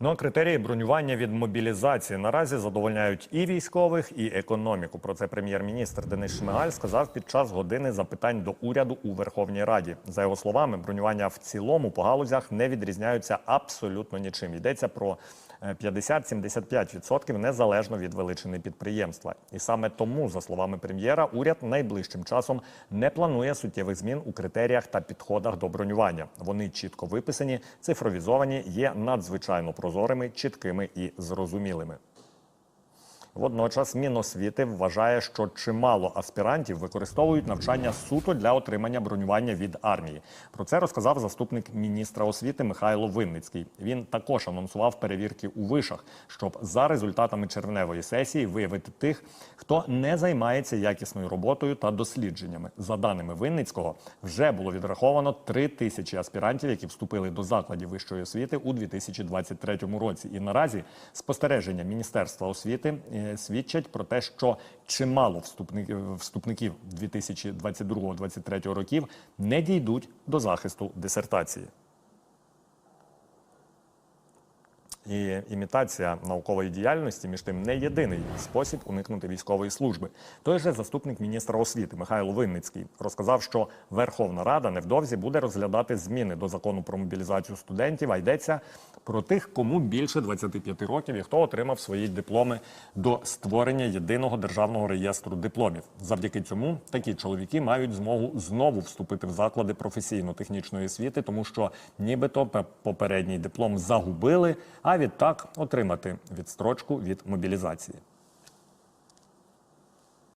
Ну а критерії бронювання від мобілізації наразі задовольняють і військових, і економіку. Про це прем'єр-міністр Денис Шмигаль сказав під час години запитань до уряду у Верховній Раді. За його словами, бронювання в цілому по галузях не відрізняються абсолютно нічим. Йдеться про е, 50-75% незалежно від величини підприємства. І саме тому, за словами прем'єра, уряд найближчим часом не планує суттєвих змін у критеріях та підходах до бронювання. Вони чітко виписані, цифровізовані, є надзвичайно прозорими, чіткими і зрозумілими. Водночас Міносвіти вважає, що чимало аспірантів використовують навчання суто для отримання бронювання від армії. Про це розказав заступник міністра освіти Михайло Винницький. Він також анонсував перевірки у вишах, щоб за результатами червневої сесії виявити тих, хто не займається якісною роботою та дослідженнями. За даними Винницького, вже було відраховано три тисячі аспірантів, які вступили до закладів вищої освіти у 2023 році. І наразі спостереження Міністерства освіти е, свідчать про те, що чимало вступників, вступників 2022-2023 років не дійдуть до захисту дисертації. І імітація наукової діяльності між тим не єдиний спосіб уникнути військової служби. Той же заступник міністра освіти Михайло Винницький розказав, що Верховна Рада невдовзі буде розглядати зміни до закону про мобілізацію студентів. А йдеться про тих, кому більше 25 років і хто отримав свої дипломи до створення єдиного державного реєстру дипломів. Завдяки цьому такі чоловіки мають змогу знову вступити в заклади професійно-технічної освіти, тому що нібито попередній диплом загубили, а відтак отримати відстрочку від мобілізації.